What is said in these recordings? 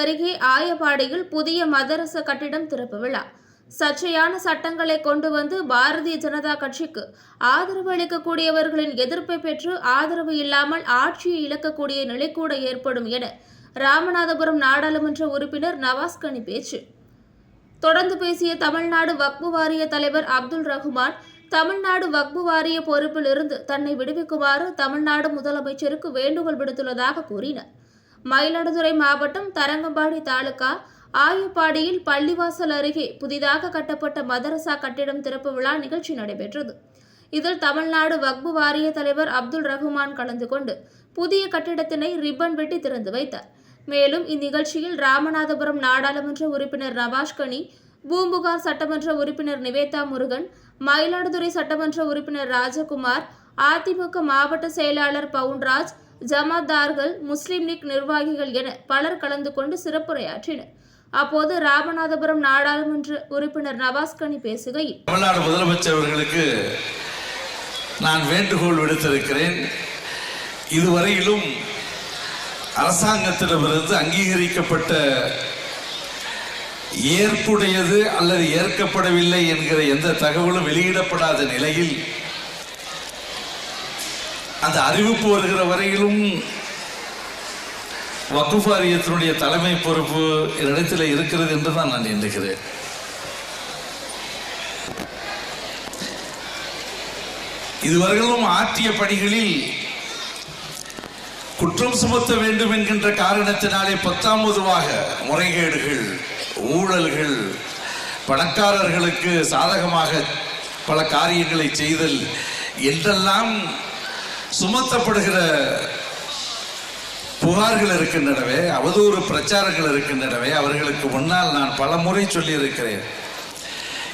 அருகே ஆயப்பாடியில் புதிய மதரச கட்டிடம் திறப்பு விழா. சர்ச்சையான சட்டங்களை கொண்டு வந்து பாரதிய ஜனதா கட்சிக்கு ஆதரவு அளிக்கக்கூடியவர்களின் எதிர்ப்பை பெற்று ஆதரவு இல்லாமல் ஆட்சியை இழக்கக்கூடிய நிலை கூட ஏற்படும் என ராமநாதபுரம் நாடாளுமன்ற உறுப்பினர் நவாஸ்கனி பேச்சு. தொடர்ந்து பேசிய தமிழ்நாடு வக்பு வாரிய தலைவர் அப்துல் ரஹ்மான் தமிழ்நாடு வக்பு வாரிய பொறுப்பில் இருந்து தன்னை விடுவிக்குமாறு தமிழ்நாடு முதலமைச்சருக்கு வேண்டுகோள் விடுத்துள்ளதாக கூறினார். மயிலாடுதுறை மாவட்டம் தரங்கம்பாடி தாலுகா ஆயப்பாடியில் பள்ளிவாசல் அருகே புதிதாக கட்டப்பட்ட மதரசா கட்டிடம் திறப்பு விழா நிகழ்ச்சி நடைபெற்றது. இதில் தமிழ்நாடு வக்பு வாரிய தலைவர் அப்துல் ரஹ்மான் கலந்து கொண்டு புதிய கட்டிடத்தினை ரிப்பன் வெட்டி திறந்து வைத்தார். மேலும் இந்நிகழ்ச்சியில் ராமநாதபுரம் நாடாளுமன்ற உறுப்பினர் நவாஷ்கனி பூம்புகார் சட்டமன்ற உறுப்பினர் நிவேதா முருகன் மயிலாடுதுறை சட்டமன்ற உறுப்பினர் ராஜகுமார் அதிமுக மாவட்ட செயலாளர் பவுன்ராஜ் ஜமாதார்கள் முஸ்லீம் லீக் நிர்வாகிகள் என பலர் கலந்து கொண்டு சிறப்புரையாற்றினர். அப்போது ராமநாதபுரம் நாடாளுமன்ற உறுப்பினர் நவாஸ்கனி பேசுகையில் தமிழ்நாடு முதலமைச்சர் அவர்களுக்கு நான் வேண்டுகோள் விடுத்திருக்கிறேன். இதுவரையிலும் அரசாங்கத்திடமிருந்து அங்கீகரிக்கப்பட்ட ஏற்புடையது அல்லது ஏற்கப்படவில்லை என்கிற எந்த தகவலும் வெளியிடப்படாத நிலையில் அந்த அறிவிப்பு வருகிற வரையிலும் வக்குஃப் வாரியத்தினுடைய தலைமை பொறுப்பு என்னிடத்தில் இருக்கிறது என்று தான் நான் எண்ணுகிறேன். இதுவரையிலும் ஆற்றிய பணிகளில் குற்றம் சுமத்த வேண்டும் என்கின்ற காரணத்தினாலே பத்தாம் பொதுவாக முறைகேடுகள் ஊழல்கள் பணக்காரர்களுக்கு சாதகமாக பல காரியங்களை செய்தல் என்றெல்லாம் சுமத்தப்படுகிற புகார்கள் இருக்கின்றனவே அவதூறு பிரச்சாரங்கள் இருக்கின்றனவே அவர்களுக்கு முன்னால் நான் பல முறை சொல்லியிருக்கிறேன்.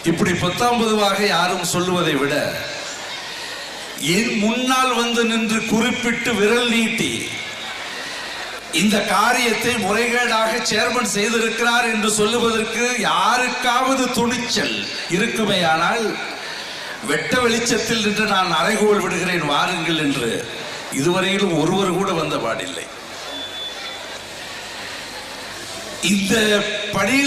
இப்படி பத்தாம் பொதுவாக யாரும் சொல்லுவதை விட என் முன்னால் வந்து நின்று குறிப்பிட்டு விரல் நீட்டி இந்த காரியத்தை முறைகேடாக சேர்மன் செய்திருக்கிறார் என்று சொல்லுவதற்கு யாருக்காவது துணிச்சல் இருக்குமேயானால் வெட்ட வெளிச்சத்தில் நின்று நான் அறைகோல் விடுகிறேன் வாருங்கள் என்று. இதுவரையிலும் ஒருவர் கூட வந்த பாடில்லை. இந்த படியில்